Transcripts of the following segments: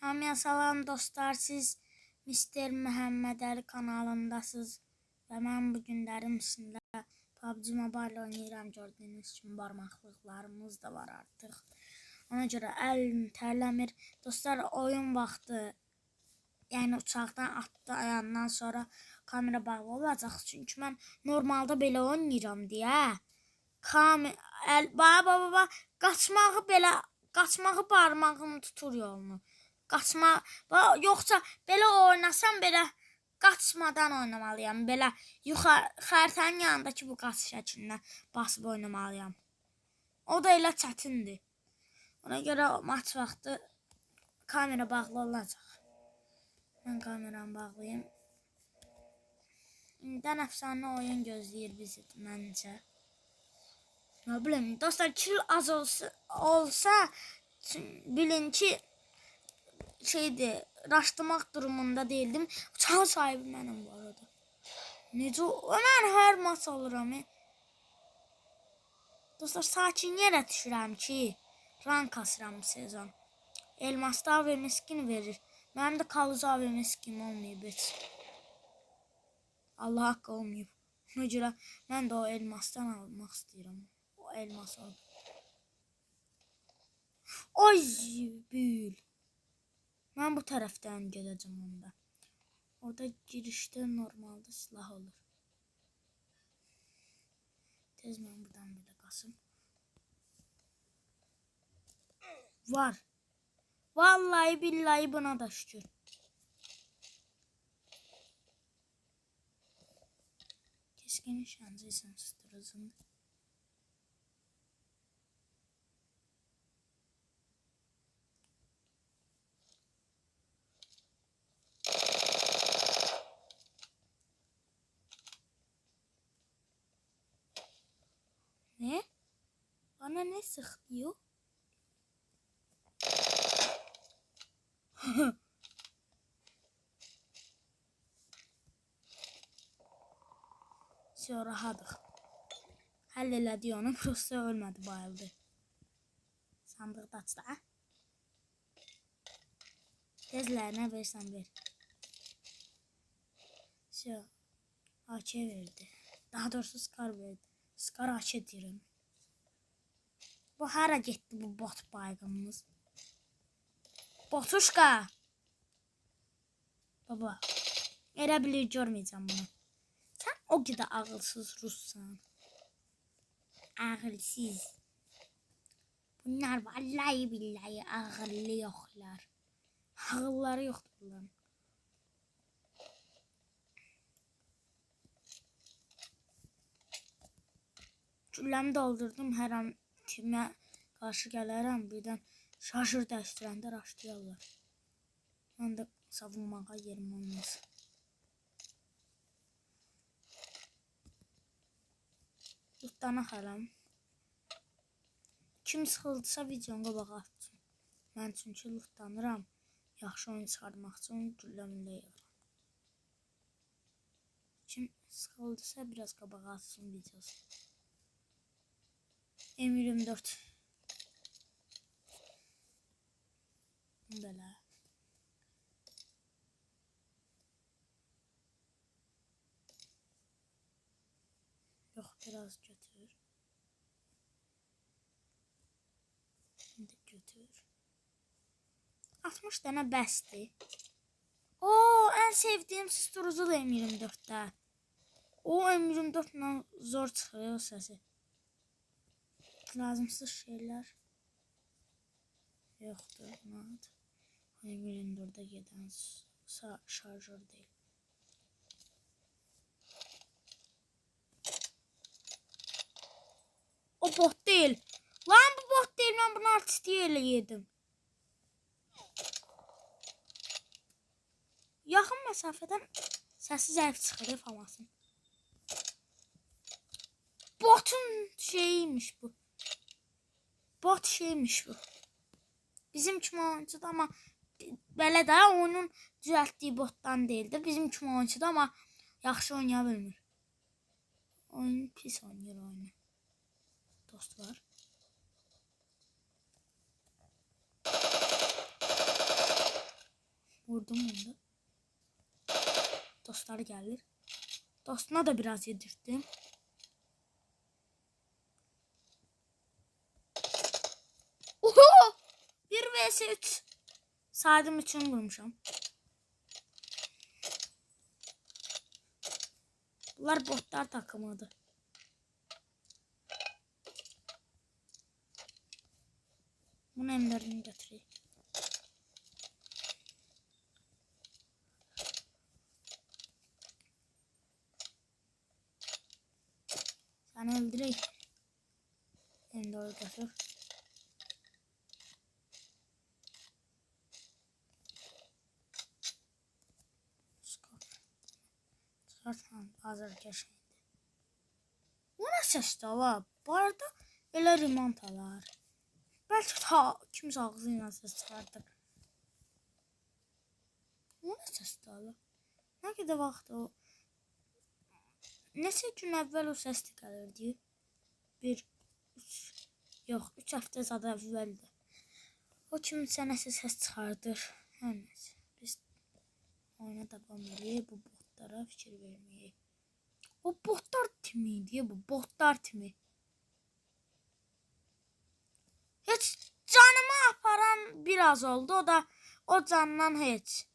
Hamıya salam dostlar. Siz Mr. Məhəmməd Əli kanalındasınız. Və mən bu günlərim içində PUBG Mobile oynayıram. Gördüyünüz kimi barmaqlıqlarımız da var artıq. Ona görə əlim tərləmir. Dostlar oyun vaxtı yəni uçaqdan atdı ayandan sonra kamera bağlı olacaq. Çünki mən normalda belə oynayıram deyə. Kam əl baba baba qaçmağı belə qaçmağı barmağım tutur yolunu. Qaçma yoxsa belə oynasam belə qaçmadan oynamalıyam. Belə yuxarı xəritənin yanındakı bu qaç şəklinə basıb oynamalıyam. O da elə çətindir. Ona görə maç vaxtı kamera bağlı olacaq. Mən kameramı bağlayayım. İndidən əfsanə oyun gözləyir bizi məncə. Ne bileyim dostlar kill az olsa, olsa bilin ki şeydi raşlamak durumunda değildim. Uçağın sahibi benim bu arada. Necə mən hər maç alıram. Dostlar sakin yerə düşürəm ki rank kasıram bu sezon. Elmasda AVM skin verir. Mənim də kalıcı AVM skin olmayıb heç. Allah haqqı olmayıb. Ona görə mən də o elmasdan almaq istəyirəm. O elmas al. Ay bül. Mən bu tərəfdən gedəcəm onda. Orada girişdə normalda silah olur. Tez mən buradan belə qasım. Var. Vallahi billahi buna da şükür. Keskin nişancıysan susturuzun. Ne? Bana ne sık diyor? Sonra hadık. Halleledi onu. Burası ölmedi bayıldı. Sandığı da açtı. Ha? Tezlerine versen ver. Sonra AK verdi. Daha doğrusu Scar verdi. Scar AK deyirəm. Bu hara getdi bu bot baygınımız? Botuşka! Baba, elə bilir görməyəcəm bunu. Sen o kadar ağılsız Russan. Ağılsız. Bunlar vallahi billahi ağıllı yoklar. Ağılları yoktur bunların. Külləmi doldurdum hər an kimə qarşı gələrəm birdən şaşır dəstürəndə raşlayarlar. Mən də savunmağa yerim olmaz. Lootdana xərəm. Kim sıxıldısa videonun qabağa atsın. Mən çünki lootlanıram. Yaxşı oyun çıxartmaq üçün gülləmlə yığıram. Kim sıxıldısa biraz qabağa atsın videosu. M24. Belə. Yok biraz götür. Şimdi götür. 60 tane bəsdir. Oo, en sevdiğim susturucu da M24'də. O M24 ilə zor çıxır o səsi. Lazımsız şeyler yoktur. Not. M24'də gedən sa- şarjör değil. O bot değil. Lan bu bot değil. Ben bunu artistiye ele yedim. Yaxın məsafədən səsi zəif çıxır famasın. Botun şeyiymiş bu. Bot şeymiş bu. Bizim kimi oyuncu da amma belə də onun düzəltdiyi botdan deyildi. Bizim kimi oyuncu da amma yaxşı oynaya bilmir. Oyun pis oynayır oyunu. Dostlar. Vurdum onu. Dostları gelir. Dostuna da biraz yedirttim. Vs 3. Saydım için vurmuşam. Bunlar botlar takımıdır. Bunu emlerini götüreyim. Sen öldüreyim. Doğru götür. Zaten hazır geçeydi. Bu ne sesdi la? Bu arada elə remontalar. Bəlkə ta kimsə ağzı ilə ses çıxardır. Bu nə sesdi la? Nə qədər vaxt o Neçə gün əvvəl o səs gəlirdi. Bir, üç, yox, üç həftə zada əvvəldir. O kimsə nəsə səs çıxardır. Hər. Biz oyuna davam edək. Bu botlara fikir verməyək. O botlar timiydi, bu botlar timi. Heç canımı aparan biraz oldu. O da o candan heç.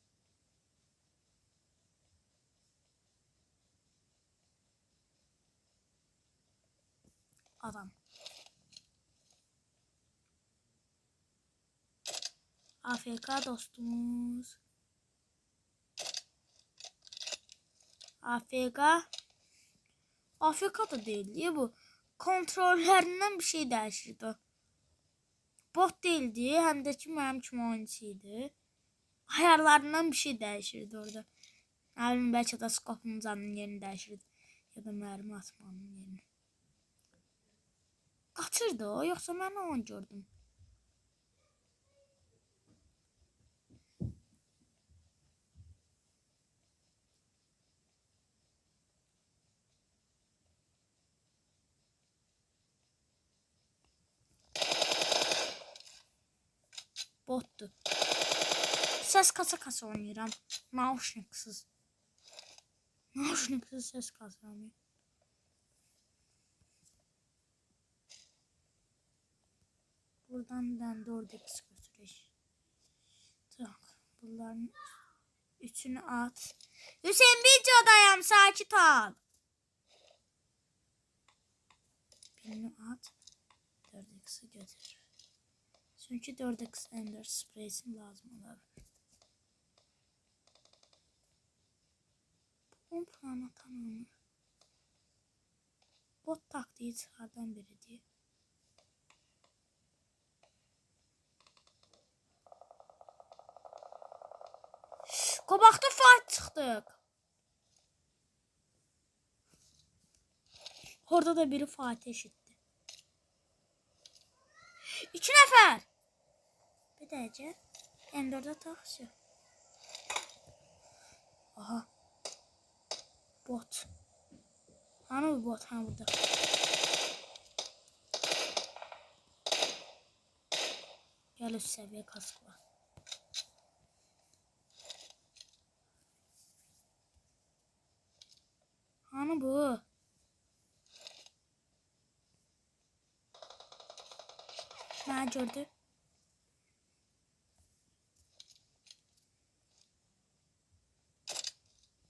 Adam. AFK dostumuz. AFK. AFK da değil diye bu. Kontrollerinden bir şey değişirdi. Bot değildi. Hem de kim hem kim oyuncuydu. Ayarlarından bir şey değişirdi orada. Bileyim belki de skopun canının yerini değişirdi. Ya da mermi atmanın yerini. Kaçırdı o yoksa ben onu gördüm. Bottu. Ses kasa kasa oynayıram. Naushniksiz. Naushniksiz ses kasa oynayıram. Buradan ben doğru x götüreyim. Tak. Bunların üçünü at. Hüseyin bir odayım sakin ol. Birini at. 4x'i götür. Çünkü 4x ender spreysin lazım olabilir. Atan onu. Bot taktiği çıkardan biri diye. Fight çıxdıq. Orada da biri Fatih eşitdi. İki nəfər. Dəcə. M4-də taxşı. Aha. Bot. Hani bu bot? Ha burada. Gel üst seviye kask var. Hani bu? Ben gördüm.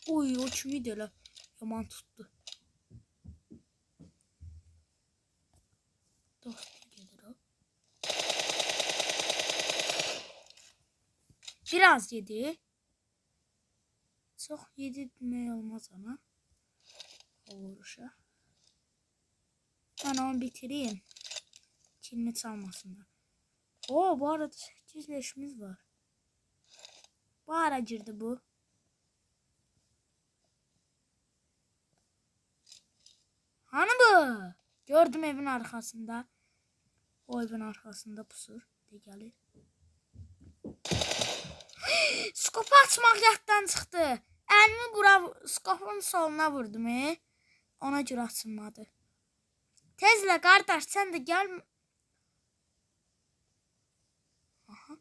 Oy o çivi de la. Yaman tuttu. Dost gelir o. Biraz yedi. Çok yedi ne olmaz ama. O vuruşa. Ben onu bitireyim. Kilini çalmasınlar. Oo bu arada 8 leşimiz var. Bu ara girdi bu. Gördüm evin arkasında. O evin arkasında pusur. De gelir. skopu açmaq yaddan çıxdı. Əlimi bura skopun soluna vurdum. E? Ona görə açılmadı. Tezlə qardaş, sən də gəl. Aha.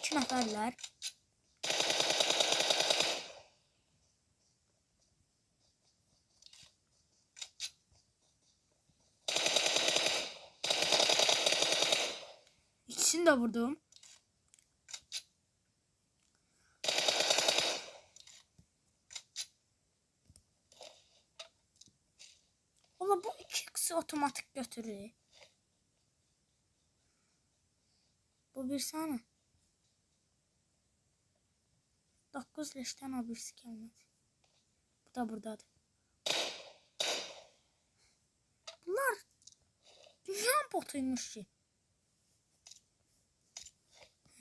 İki nəfərlər. İkisini de vurdum. Ola bu iki ikisi otomatik götürür. Bu bir saniye. 9 leşten o birisi gelmedi. Bu da buradadır. Bunlar dünya botuymuş ki.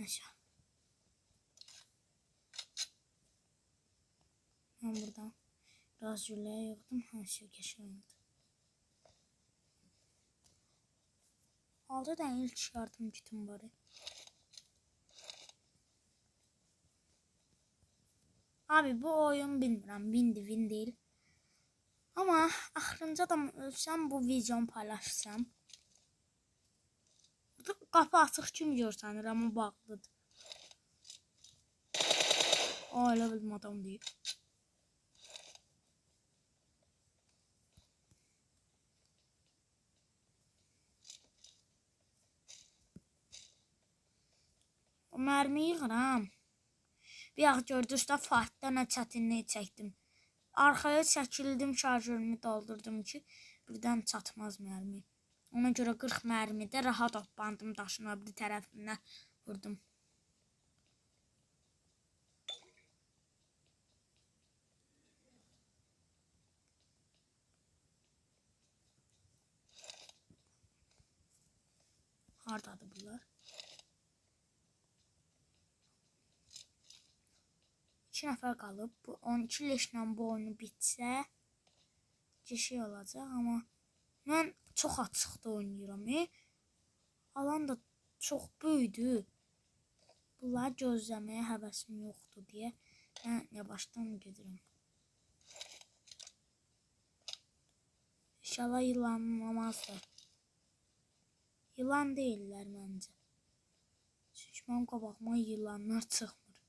Neyse. Ben buradan biraz jüleye yığdım. Her şey geçiyordu. Altı tane ilk yardım kitim var. Abi bu oyun bilmirəm, windi win değil. Ama axırınca da ölsəm bu videonu paylaşsam. Qapı açıq kimi görsənir, amma bağlıdır. O elə bilmə adam deyil. O mərmi yığıram. Bir az gördünüzdə Fatihdə nə çətinlik çəkdim. Arxaya çəkildim, şarjörümü doldurdum ki, birdən çatmaz mərmi. Ona görə 40 mərmidə rahat hoppandım daşın bir tərəfindən vurdum. Hardadır bunlar? İki nəfər qalıb. Bu 12 leşlə bu oyunu bitsə şey olacaq, amma mən çox açıqda oynayıram. E? Alan da çox böyükdür. Bunları gözləməyə həvəsim yoxdur deyə mən yavaşdan gedirəm. İnşallah yılanlamazlar. Yılan değiller məncə. Çünki mənim qabağıma yılanlar çıxmır.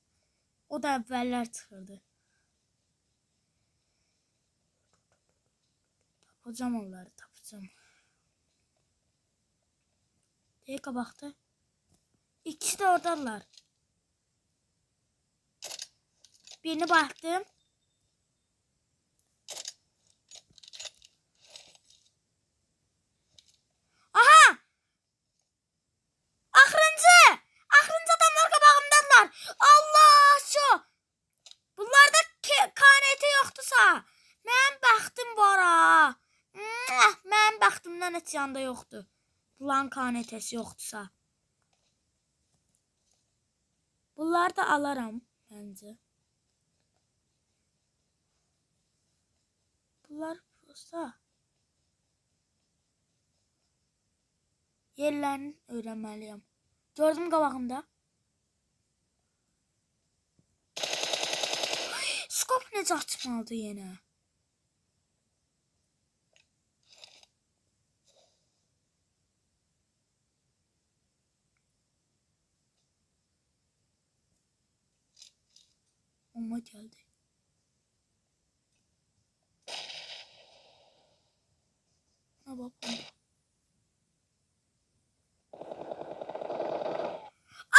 O da əvvəllər çıxırdı. Tapacağım onları, tapacağım. Deyə qabaqda. İkisi de oradalar. Birini baktım. Aha! Axırıncı! Axırıncı adamlar qabağımdadılar. Allah şu! Bunlarda ke- KNT yoxdursa, mənim bəxtim var ha. Mwah! Mənim bəxtimdən heç yanda yoxdur. Bunların KNT-si yoxdursa. Bunları da alaram məncə. Bunlar prosta yerlərini öyrənməliyəm. Gördüm qabağımda. Skop necə açmalıdır yenə? Oma geldi. Ha bak bomba.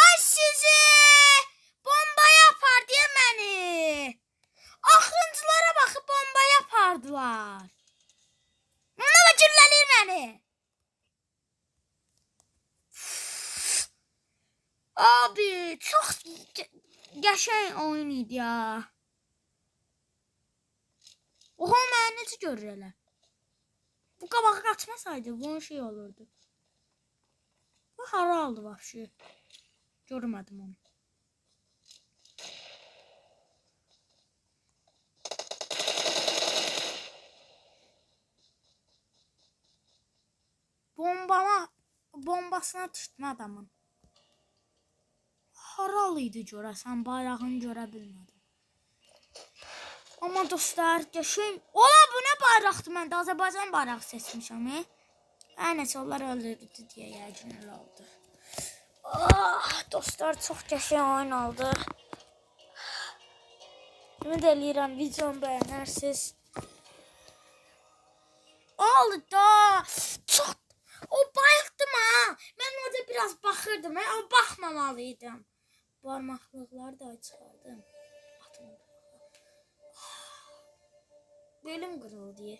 Ay sizi! Bomba yapar diye beni. Axırıncılara baxıb bomba yapardılar. Ona da gülləlir məni. Abi gə- qəşəng oyun idi ya. Oha məni necə görür elə? Bu qabağa qaçmasaydı bunun şey olurdu. Bu hara aldı vahşi? Görmedim onu. Bombama bombasına tutma adamın. Haralıydı görəsən, bayrağını görə bilmədim. Amma dostlar, qəşəng. Ola bu nə bayraqdır? Mən də Azərbaycan bayrağı seçmişəm. E? Hər nəsə onlar öldürdü deyə yəqin elə oldu. Ah, dostlar çox qəşəng oyun oldu. Ümid eləyirəm videomu bəyənərsiniz. Oldu da. Çox o bayıqdım ha. Mən orada biraz baxırdım. Mən baxmamalıydım. Barmaqlıqları da çıxardım. Atım. Belim qırıldı.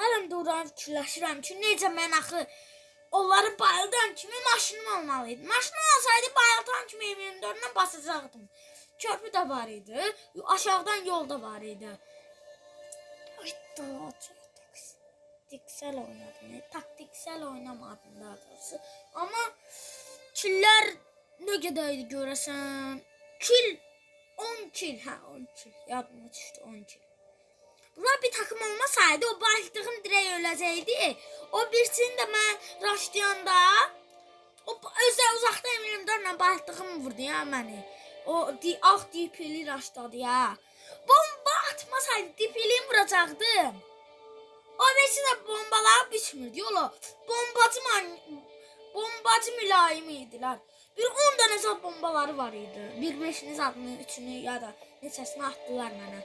Hələm də oranı fikirləşirəm ki, necə mən axı onları bayıldan kimi maşınım olmalıydı. Maşınım olsaydı bayıldan kimi evimin önündən basacaqdım. Körpü də var idi. Aşağıdan yol da var idi. Ay da çox taktiksel oynadım. Ne? Taktiksel oynamadım daha doğrusu. Ama killer ne kadardı görəsən? Kill 10 kill. Ha 10 kill. Yadıma düşdü 10 kill. Bunlar bir takım olmasaydı o başlığım direkt öləcəkdi. O birisini də mən raşlayanda o özə uzaqdan eminim dörnə başlığım vurdu ya məni. O di ağ dipili raşladı ya. Bomba atmasaydı dipiliyim vuracaqdım. Də bombalar bitmirdi yola. Bombacı man bombacı mülayim idilər. Bir 10 dənə zat bombaları var idi. Bir 5-ini zadını, 3-ünü ya da neçəsini atdılar mənə.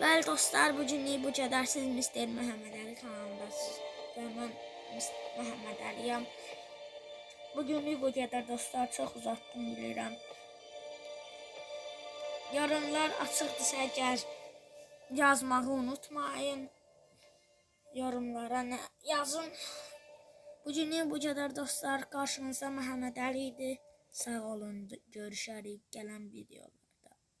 Bəli dostlar, bu günlük bu qədər. Siz Mr. Məhəmməd Əli kanalındasınız. Və mən Mr. Məhəmməd Əliyəm. Bu günlük bu qədər dostlar. Çox uzatdım bilirəm. Yorumlar açıqdırsa əgər yazmağı unutmayın. Yorumlara nə yazın. Bu günlük bu qədər dostlar. Qarşınızda Məhəmməd Əli idi. Sağ olun. Görüşərik gələn videoda.